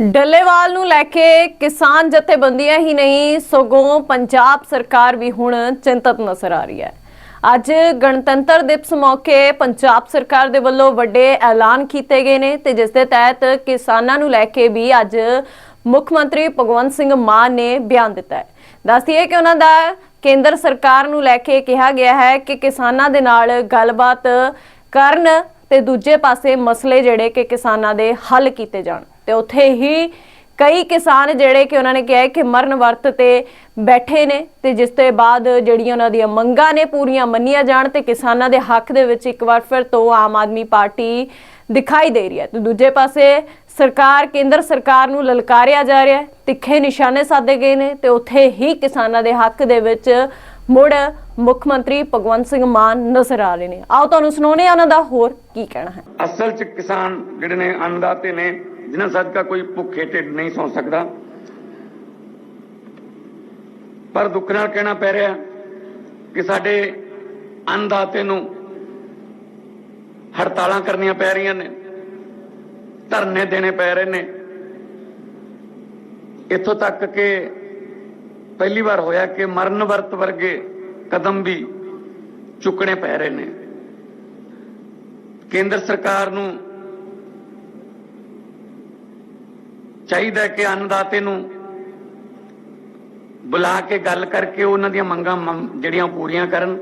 ਡੱਲੇਵਾਲ ਨੂੰ ਲੈ ਕੇ ਕਿਸਾਨ ਜਥੇਬੰਦੀਆਂ ਹੀ ਨਹੀਂ, ਸਗੋਂ ਪੰਜਾਬ ਸਰਕਾਰ ਵੀ ਹੁਣ ਚਿੰਤਤ ਨਜ਼ਰ ਆ ਰਹੀ ਹੈ। ਅੱਜ ਗਣਤੰਤਰ ਦਿਵਸ ਮੌਕੇ ਪੰਜਾਬ ਸਰਕਾਰ ਦੇ ਵੱਲੋਂ ਵੱਡੇ ਐਲਾਨ ਕੀਤੇ ਗਏ ਨੇ ਤੇ ਜਿਸ ਦੇ ਤਹਿਤ ਕਿਸਾਨਾਂ ਨੂੰ ਲੈ ਕੇ ਵੀ ਅੱਜ ਮੁੱਖ ਮੰਤਰੀ ਭਗਵੰਤ ਸਿੰਘ ਮਾਨ ਨੇ ਬਿਆਨ ਦਿੱਤਾ ਹੈ। ਦੱਸਦੀ ਹੈ ਕਿ ਉਹਨਾਂ ਦਾ ਕੇਂਦਰ ਸਰਕਾਰ ਨੂੰ ਲੈ ਕੇ ਕਿਹਾ ਗਿਆ ਹੈ ਕਿ ਕਿਸਾਨਾਂ ਦੇ ਨਾਲ ਗੱਲਬਾਤ ਕਰਨ ਤੇ ਦੂਜੇ ਪਾਸੇ ਮਸਲੇ ਜਿਹੜੇ ਕਿ ਕਿਸਾਨਾਂ ਦੇ ਹੱਲ ਕੀਤੇ ਜਾਣ। ਤੇ ਉੱਥੇ ਹੀ ਕਈ ਕਿਸਾਨ ਜਿਹੜੇ ਕਿ ਉਹਨਾਂ ਨੇ ਕਿਹਾ ਕਿ ਮਰਨ ਵਰਤ ਤੇ ਬੈਠੇ ਨੇ ਤੇ ਜਿਸ ਦੇ ਬਾਅਦ ਜਿਹੜੀਆਂ ਉਹਨਾਂ ਦੀਆਂ ਮੰਗਾਂ ਨੇ ਪੂਰੀਆਂ ਮੰਨੀਆਂ ਜਾਣ ਤੇ ਕਿਸਾਨਾਂ ਦੇ ਹੱਕ ਦੇ ਵਿੱਚ ਇੱਕ ਵਾਰ ਫਿਰ ਤੋਂ ਆਮ ਆਦਮੀ ਪਾਰਟੀ ਦਿਖਾਈ ਦੇ ਰਹੀ ਹੈ। ਤੇ ਦੂਜੇ ਪਾਸੇ ਸਰਕਾਰ, ਕੇਂਦਰ ਸਰਕਾਰ ਨੂੰ ਲਲਕਾਰਿਆ ਜਾ ਰਿਹਾ ਹੈ। ਤਿੱਖੇ ਨਿਸ਼ਾਨੇ ਸਾਧੇ ਗਏ ਨੇ ਤੇ ਉੱਥੇ ਹੀ ਕਿਸਾਨਾਂ ਦੇ ਹੱਕ ਦੇ ਵਿੱਚ ਮੁੜ ਮੁੱਖ ਮੰਤਰੀ ਭਗਵੰਤ ਸਿੰਘ ਮਾਨ ਨਜ਼ਰ ਆ ਰਹੇ ਨੇ। ਆਓ ਤੁਹਾਨੂੰ ਸੁਣਾਉਣੇ ਆ ਉਹਨਾਂ ਦਾ ਹੋਰ ਕੀ ਕਹਿਣਾ ਹੈ। ਅਸਲ ਚ ਕਿਸਾਨ ਜਿਹੜੇ ਨੇ ਅੰਨਦਾਤੇ ਨੇ ਜਿਨ੍ਹਾਂ ਸਦਕਾ ਕੋਈ ਭੁੱਖੇ ਢਿੱਡ ਨਹੀਂ ਸੌ ਸਕਦਾ। ਪਰ ਦੁੱਖ ਨਾਲ ਕਹਿਣਾ ਪੈ ਰਿਹਾ ਕਿ ਸਾਡੇ ਅੰਨਦਾਤੇ ਨੂੰ ਹੜਤਾਲਾਂ ਕਰਨੀਆਂ ਪੈ ਰਹੀਆਂ ਨੇ, ਧਰਨੇ ਦੇਣੇ ਪੈ ਰਹੇ ਨੇ। ਇੱਥੋਂ ਤੱਕ ਕਿ ਪਹਿਲੀ ਵਾਰ ਹੋਇਆ ਕਿ ਮਰਨ ਵਰਤ ਵਰਗੇ ਕਦਮ ਵੀ ਚੁੱਕਣੇ ਪੈ ਰਹੇ ਨੇ। ਕੇਂਦਰ ਸਰਕਾਰ ਨੂੰ ਚਾਹੀਦਾ ਕਿ ਅੰਨਦਾਤੇ ਨੂੰ ਬੁਲਾ ਕੇ ਗੱਲ ਕਰਕੇ ਉਹਨਾਂ ਦੀਆਂ ਮੰਗਾਂ ਮੰਨ- ਜਿਹੜੀਆਂ ਪੂਰੀਆਂ ਕਰਨ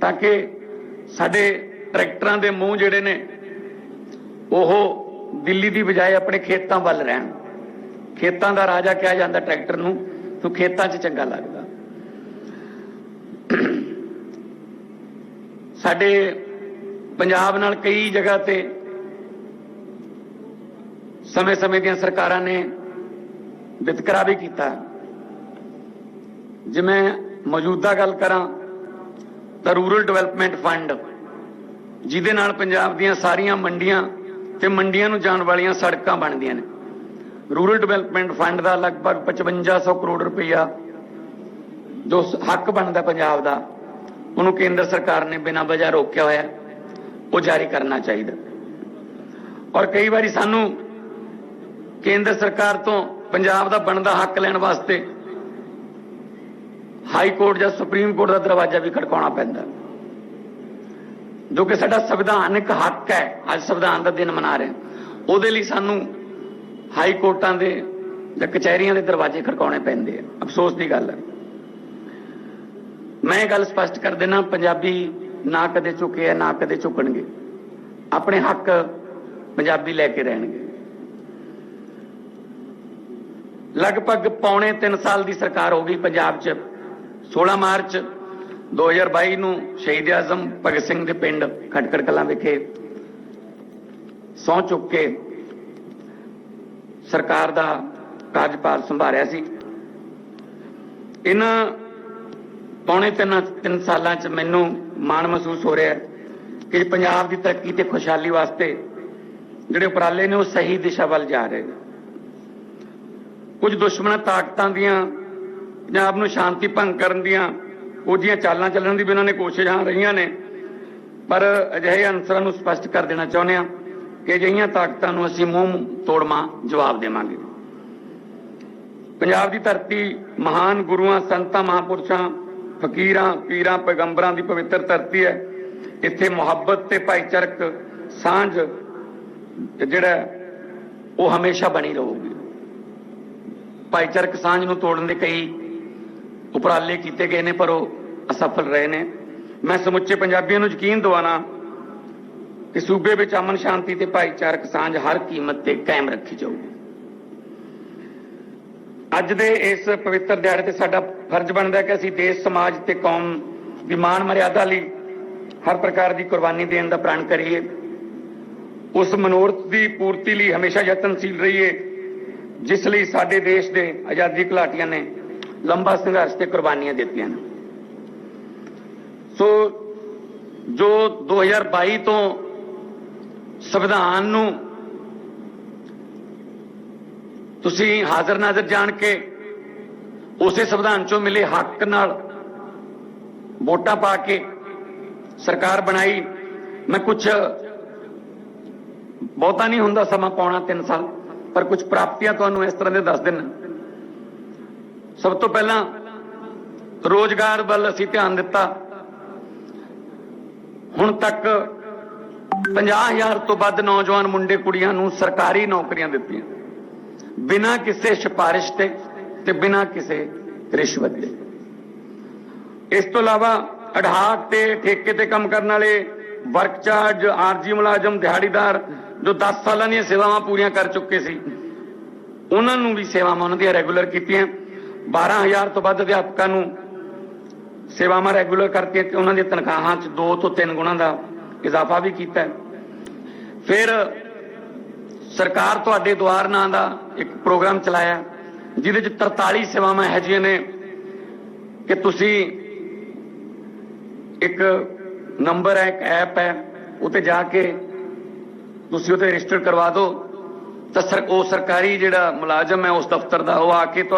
ਤਾਂ ਕਿ ਸਾਡੇ ਟਰੈਕਟਰਾਂ ਦੇ ਮੂੰਹ ਜਿਹੜੇ ਨੇ ਉਹ ਦਿੱਲੀ ਦੀ ਬਜਾਏ ਆਪਣੇ ਖੇਤਾਂ ਵੱਲ ਰਹਿਣ। ਖੇਤਾਂ ਦਾ ਰਾਜਾ ਕਿਹਾ ਜਾਂਦਾ ਟਰੈਕਟਰ ਨੂੰ, ਤੂੰ ਖੇਤਾਂ 'ਚ ਚੰਗਾ ਲੱਗਦਾ। ਸਾਡੇ ਪੰਜਾਬ ਨਾਲ ਕਈ ਜਗ੍ਹਾ ਤੇ ਸਮੇਂ-ਸਮੇਂ ਦੀਆਂ ਸਰਕਾਰਾਂ ਨੇ ਵਿਤਕਰਾ ਵੀ ਕੀਤਾ। ਜਿਵੇਂ ਮੌਜੂਦਾ ਗੱਲ ਕਰਾਂ ਤਾਂ ਰੂਰਲ ਡਿਵੈਲਪਮੈਂਟ ਫੰਡ, ਜਿਹਦੇ ਨਾਲ ਪੰਜਾਬ ਦੀਆਂ ਸਾਰੀਆਂ ਮੰਡੀਆਂ ਤੇ ਮੰਡੀਆਂ ਨੂੰ ਜਾਣ ਵਾਲੀਆਂ ਸੜਕਾਂ ਬਣਦੀਆਂ ਨੇ। ਰੂਰਲ ਡਿਵੈਲਪਮੈਂਟ ਫੰਡ ਦਾ ਲਗਭਗ 5500 ਕਰੋੜ ਰੁਪਈਆ ਜੋ ਹੱਕ ਬਣਦਾ ਪੰਜਾਬ ਦਾ, ਉਹਨੂੰ ਕੇਂਦਰ ਸਰਕਾਰ ਨੇ ਬਿਨਾਂ ਵਜ੍ਹਾ ਰੋਕਿਆ ਹੋਇਆ। ਉਹ ਜਾਰੀ ਕਰਨਾ ਚਾਹੀਦਾ। ਔਰ ਕਈ ਵਾਰੀ ਸਾਨੂੰ ਕੇਂਦਰ ਸਰਕਾਰ ਤੋਂ ਪੰਜਾਬ ਦਾ ਬਣਦਾ ਹੱਕ ਲੈਣ ਵਾਸਤੇ ਹਾਈ ਕੋਰਟ ਜਾਂ ਸੁਪਰੀਮ ਕੋਰਟ ਦਾ ਦਰਵਾਜ਼ਾ ਵੀ ਖੜਕਾਉਣਾ ਪੈਂਦਾ। ਜੋ ਕਿ ਸਾਡਾ ਸੰਵਿਧਾਨਿਕ ਹੱਕ ਹੈ, ਅੱਜ ਸੰਵਿਧਾਨ ਦਾ ਦਿਨ ਮਨਾ ਰਹੇ ਉਹਦੇ ਲਈ ਸਾਨੂੰ ਹਾਈ ਕੋਰਟਾਂ ਦੇ ਜਾਂ ਕਚਹਿਰੀਆਂ ਦੇ ਦਰਵਾਜ਼ੇ ਖੜਕਾਉਣੇ ਪੈਂਦੇ ਆ। ਅਫਸੋਸ ਦੀ ਗੱਲ ਹੈ। ਮੈਂ ਇਹ ਗੱਲ ਸਪਸ਼ਟ ਕਰ ਦੇਣਾ ਪੰਜਾਬੀ ਨਾ ਕਦੇ ਝੁਕੇ ਆ ਨਾ ਕਦੇ ਝੁਕਣਗੇ। ਆਪਣੇ ਹੱਕ ਪੰਜਾਬੀ ਲੈ ਕੇ ਰਹਿਣਗੇ। ਲਗਭਗ ਪੌਣੇ 3 ਸਾਲ ਦੀ ਸਰਕਾਰ ਹੋ ਗਈ ਪੰਜਾਬ 'ਚ। 16 ਮਾਰਚ 2022 ਨੂੰ ਸ਼ਹੀਦ ਆਜ਼ਮ ਭਗਤ ਸਿੰਘ ਦੇ ਪਿੰਡ ਖਟਕੜ ਕਲਾਂ ਵਿਖੇ ਸਹੁੰ ਚੁੱਕ ਕੇ ਸਰਕਾਰ ਦਾ ਕਾਰਜਪਾਲ ਸੰਭਾਲਿਆ ਸੀ। ਇਹਨਾਂ ਪੌਣੇ ਤਿੰਨ ਤਿੰਨ ਸਾਲਾਂ 'ਚ ਮੈਨੂੰ ਮਾਣ ਮਹਿਸੂਸ ਹੋ ਰਿਹਾ ਕਿ ਪੰਜਾਬ ਦੀ ਤਰੱਕੀ ਤੇ ਖੁਸ਼ਹਾਲੀ ਵਾਸਤੇ ਜਿਹੜੇ ਉਪਰਾਲੇ ਨੇ ਉਹ ਸਹੀ ਦਿਸ਼ਾ ਵੱਲ ਜਾ ਰਹੇ ਨੇ। ਕੁਝ ਦੁਸ਼ਮਣਾਂ ਤਾਕਤਾਂ ਦੀਆਂ ਪੰਜਾਬ ਨੂੰ ਸ਼ਾਂਤੀ ਭੰਗ ਕਰਨ ਦੀਆਂ ਉਹਦੀਆਂ ਚਾਲਾਂ ਚੱਲਣ ਦੀ ਵੀ ਉਹਨਾਂ ਨੇ ਕੋਸ਼ਿਸ਼ਾਂ ਰਹੀਆਂ ਨੇ। ਪਰ ਅਜਿਹੇ ਅਨਸਰਾਂ ਨੂੰ ਸਪਸ਼ਟ ਕਰ ਦੇਣਾ ਚਾਹੁੰਦੇ ਹਾਂ ਕਿ ਅਜਿਹੀਆਂ ਤਾਕਤਾਂ ਨੂੰ ਅਸੀਂ ਮੂੰਹ ਤੋੜਮਾ ਜਵਾਬ ਦੇਵਾਂਗੇ। ਪੰਜਾਬ ਦੀ ਧਰਤੀ ਮਹਾਨ ਗੁਰੂਆਂ, ਸੰਤਾਂ, ਮਹਾਪੁਰਸ਼ਾਂ, ਫਕੀਰਾਂ, ਪੀਰਾਂ, ਪੈਗੰਬਰਾਂ ਦੀ ਪਵਿੱਤਰ ਧਰਤੀ ਹੈ। ਇੱਥੇ ਮੁਹੱਬਤ ਤੇ ਭਾਈਚਾਰਕ ਸਾਂਝ ਜਿਹੜਾ ਉਹ ਹਮੇਸ਼ਾ ਬਣੀ ਰਹੂਗੀ। ਭਾਈਚਾਰਕ ਸਾਂਝ ਨੂੰ ਤੋੜਨ ਦੇ ਕਈ ਉਪਰਾਲੇ ਕੀਤੇ ਗਏ ਨੇ, ਪਰ ਉਹ ਅਸਫਲ ਰਹੇ ਨੇ। ਮੈਂ ਸਮੁੱਚੇ ਪੰਜਾਬੀਆਂ ਨੂੰ ਯਕੀਨ ਦਿਵਾਣਾ ਕਿ ਸੂਬੇ ਵਿੱਚ ਅਮਨ ਸ਼ਾਂਤੀ ਤੇ ਭਾਈਚਾਰਕ ਸਾਂਝ ਹਰ ਕੀਮਤ ਤੇ ਕਾਇਮ ਰੱਖੀ ਜਾਊਗੀ। ਅੱਜ ਦੇ ਇਸ ਪਵਿੱਤਰ ਦਿਹਾੜੇ ਤੇ ਸਾਡਾ ਫਰਜ਼ ਬਣਦਾ ਹੈ ਕਿ ਅਸੀਂ ਦੇਸ਼, ਸਮਾਜ ਤੇ ਕੌਮ ਦੀ ਮਾਣ, ਮਰਿਆਦਾ ਲਈ ਹਰ ਪ੍ਰਕਾਰ ਦੀ ਕੁਰਬਾਨੀ ਦੇਣ ਦਾ ਪ੍ਰਣ ਕਰੀਏ। ਉਸ ਮਨੋਰਥ ਦੀ ਪੂਰਤੀ ਲਈ ਹਮੇਸ਼ਾ ਯਤਨਸ਼ੀਲ ਰਹੀਏ। ਜਿਸ ਲਈ ਸਾਡੇ ਦੇਸ਼ ਦੇ ਆਜ਼ਾਦੀ ਘੁਲਾਟੀਆਂ ਨੇ ਲੰਬਾ ਸੰਘਰਸ਼ ਤੇ ਕੁਰਬਾਨੀਆਂ ਦਿੱਤੀਆਂ ਨੇ। ਸੋ ਜੋ 2022 ਤੋਂ ਸੰਵਿਧਾਨ ਨੂੰ ਤੁਸੀਂ ਹਾਜ਼ਰ ਨਾਜ਼ਰ ਜਾਣ ਕੇ ਉਸੇ ਸੰਵਿਧਾਨ ਚੋਂ ਮਿਲੇ ਹੱਕ ਨਾਲ ਵੋਟਾਂ ਪਾ ਕੇ ਸਰਕਾਰ ਬਣਾਈ, ਮੈਂ ਕੁਝ ਬਹੁਤਾ ਨਹੀਂ ਹੁੰਦਾ, ਸਮਾਂ ਪਾਉਣਾ 3 ਸਾਲ। ਪਰ ਕੁਝ ਪ੍ਰਾਪਤੀਆਂ ਤੁਹਾਨੂੰ ਇਸ ਤਰ੍ਹਾਂ ਦੇ ਦੱਸ ਦਿੰਨਾ ਸਭ ਤੋਂ ਪਹਿਲਾਂ ਰੋਜ਼ਗਾਰ ਵੱਲ ਅਸੀਂ ਧਿਆਨ ਦਿੱਤਾ। ਹੁਣ ਤੱਕ 50000 ਤੋਂ ਵੱਧ ਨੌਜਵਾਨ ਮੁੰਡੇ ਕੁੜੀਆਂ ਨੂੰ ਸਰਕਾਰੀ ਨੌਕਰੀਆਂ ਦਿੱਤੀਆਂ। ਬਿਨਾਂ ਕਿਸੇ ਸਿਫਾਰਿਸ਼ ਤੇ ਤੇ ਬਿਨਾਂ ਕਿਸੇ ਰਿਸ਼ਵਤ ਦੇ। ਇਸ ਤੋਂ ਇਲਾਵਾ ਅਢਾਕ ਤੇ ਠੇਕੇ ਤੇ ਕੰਮ ਕਰਨ ਵਾਲੇ ਵਰਕ ਚਾਰਜ, ਆਰਜੀ ਮੁਲਾਜ਼ਮ, ਦਿਹਾੜੀਦਾਰ, ਜੋ 10 ਸਾਲਾਂ ਦੀਆਂ ਸੇਵਾਵਾਂ ਪੂਰੀਆਂ ਕਰ ਚੁੱਕੇ ਸੀ, ਉਹਨਾਂ ਨੂੰ ਵੀ ਸੇਵਾਵਾਂ ਉਹਨਾਂ ਦੀਆਂ ਰੈਗੂਲਰ ਕੀਤੀਆਂ। 12000 ਤੋਂ ਵੱਧ ਅਧਿਆਪਕਾਂ ਨੂੰ ਸੇਵਾਵਾਂ ਰੈਗੂਲਰ ਕਰਕੇ ਤੇ ਉਹਨਾਂ ਦੀਆਂ ਤਨਖਾਹਾਂ 'ਚ 2 ਤੋਂ 3 ਗੁਣਾ ਦਾ ਇਜ਼ਾਫਾ ਵੀ ਕੀਤਾ। ਫਿਰ ਸਰਕਾਰ ਤੁਹਾਡੇ ਦੁਆਰ ਨਾਂ ਦਾ ਇੱਕ ਪ੍ਰੋਗਰਾਮ ਚਲਾਇਆ, ਜਿਹਦੇ 'ਚ 43 ਸੇਵਾਵਾਂ ਇਹੋ ਜਿਹੀਆਂ ਨੇ ਕਿ ਤੁਸੀਂ ਇੱਕ ਨੰਬਰ ਹੈ, ਇੱਕ ਐਪ ਹੈ, ਉਤੇ ਜਾ ਕੇ ਤੁਸੀਂ ਉਤੇ ਰਜਿਸਟਰ ਕਰਵਾ ਦਿਓ। ਤਾਂ ਸਰ, ਉਹ ਸਰਕਾਰੀ ਜਿਹੜਾ ਮੁਲਾਜ਼ਮ ਹੈ, ਉਸ ਦਫ਼ਤਰ ਦਾ, ਉਹ ਆ ਕੇ ਤੁਹਾਡੇ